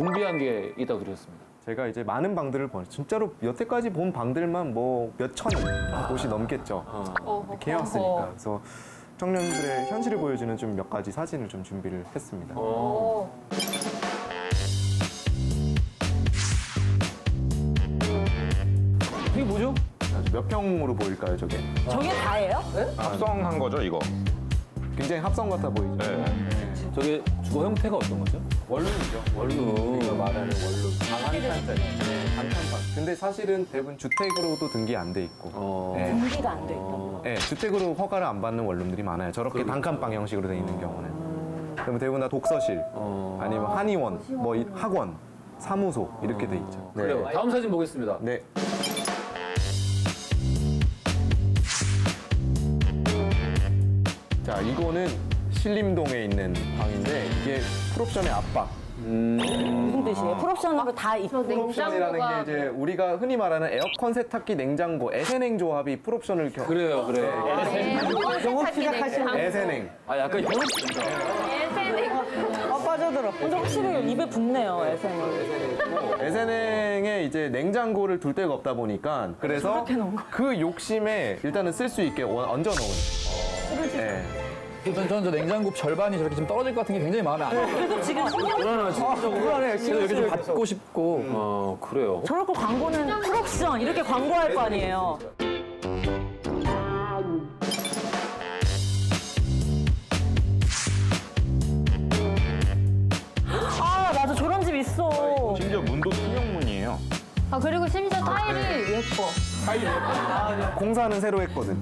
준비한 게 있다고 들었습니다. 제가 이제 많은 방들을 본 진짜로 여태까지 본 방들만 뭐 몇천 곳이 넘겠죠. 이렇게 해왔으니까. 그래서 청년들의 현실을 보여주는 좀 몇 가지 사진을 좀 준비를 했습니다. 어. 이게 뭐죠? 몇 평으로 보일까요, 저게? 저게 다예요? 합성한 거죠, 이거? 굉장히 합성 같아 보이죠? 네. 저게 주거 형태가 어떤 거죠? 원룸이죠. 원룸. 우리가 말하는 원룸. 방한 칸짜리. 단칸방. 근데 사실은 대부분 주택으로도 등기 안 돼 있고. 어. 네. 분기가 안 돼 있다. 네, 주택으로 허가를 안 받는 원룸들이 많아요. 저렇게 그러니까. 단칸방 형식으로 돼 있는 경우는. 그러면 대부분 다 독서실, 어. 아니면 한의원, 뭐 이- 학원, 사무소 이렇게 돼 있죠. 그래요. 다음 사진 보겠습니다. 네. 자, 이거는 신림동에 있는 방인데 이게 풀옵션의 압박. 무슨 뜻이에요? 풀옵션으로 다 있고. 풀옵션이라는 게 이제 우리가 흔히 말하는 에어컨 세탁기 냉장고 에세냉 조합이 풀옵션을 겨... 그래요, 그래. 영업 시작하시는 에세냉. 아, 약간 현혹입니다. 아, 빠져들어. 근데 확실히 입에 붙네요, 에세는. 에세냉에 이제 냉장고를 둘 데가 없다 보니까 그래서 그 욕심에 일단은 쓸 수 있게 얹어 놓은. 네. 전, 저는 저 냉장고 절반이 저렇게 좀 떨어질 것 같은 게 굉장히 마음에 안 들어요. 그래도 지금 신경 불안하지. 그래서 여기 좀 받고 싶고. 어, 그래요. 저렇게 광고는 풀옵션 이렇게 광고할 거 아니에요. 아, 맞아. 저런 집 있어. 심지어 문도 투명문이에요. 아 그리고 심지어 타일이 예뻐. 공사는 새로 했거든.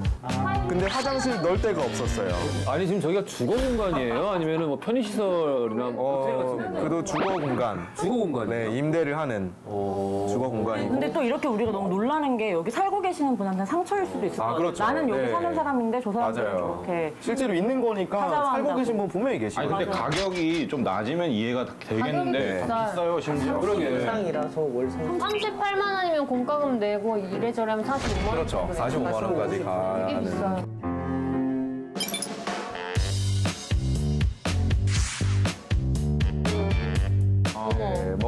근데 화장실 넣을 데가 없었어요. 아니, 지금 저기가 주거 공간이에요? 아니면 뭐 편의시설이나 뭐 어? 그도 주거 공간. 주거 공간이에요? 네, 임대를 하는 주거 공간이고. 근데 또 이렇게 우리가 너무 놀라는 게 여기 살고 계시는 분한테는 상처일 수도 있을 것 아, 같아요. 그렇죠. 나는 여기 네. 사는 사람인데 저 사람들은 맞아요. 저렇게. 실제로 있는 거니까 살고. 계신 분 분명히 계시고. 아니, 근데 가격이 좀 낮으면 이해가 되겠는데 비싸요. 심지어. 그러게. 38만 원이면 공과금 내고 이래저래 하면 45만 원. 그렇죠. 45만 원까지 되게 가는.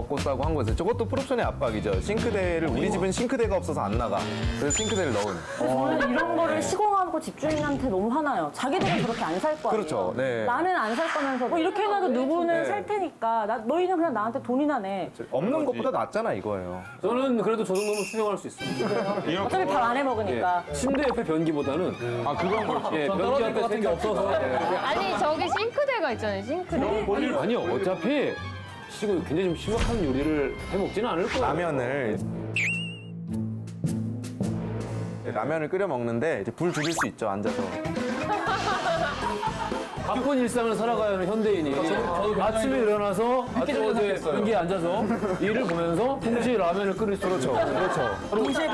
먹고 싸고 한 거죠. 저것도 풀옵션의 압박이죠. 싱크대를 우리 집은 싱크대가 없어서 안 나가. 그래서 싱크대를 넣은. 저는 이런 거를 시공하고 집주인한테 너무 화나요. 자기들은 그렇게 안 살거 아니에요. 그렇죠. 네. 나는 안 살 거면서 뭐 이렇게 해놔도 누구는 네. 살 테니까 나, 너희는 그냥 나한테 돈이나 내. 없는 것보다 낫잖아 이거예요. 저는 그래도 저 정도면 수용할 수 있습니다. 어차피 밥 안 해 먹으니까. 예. 침대 옆에 변기보다는 아, 그건 그렇지. 예, 전 변기 떨어질 앞에 것 같은 게 없어서. 아니 저기 싱크대가 있잖아요. 싱크대. 아니요, 어차피 지금 굉장히 좀 심각한 요리를 해 먹지는 않을 거예요. 라면을 라면을 끓여 먹는데 이제 불 줄일 수 있죠 앉아서. 바쁜 일상을 살아가야 하는 현대인이 아침에 일어나서 아침에 변기에 앉아서 일을 보면서 동시에 라면을 끓일 수 있죠. 그렇죠.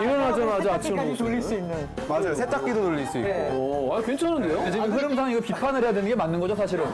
일어나자마자 아침을 먹을 수 있는. 있는. 맞아요. 세탁기도 돌릴 수 있고. 오, 아, 괜찮은데요? 지금 흐름상 이거 비판을 해야 되는 게 맞는 거죠, 사실은.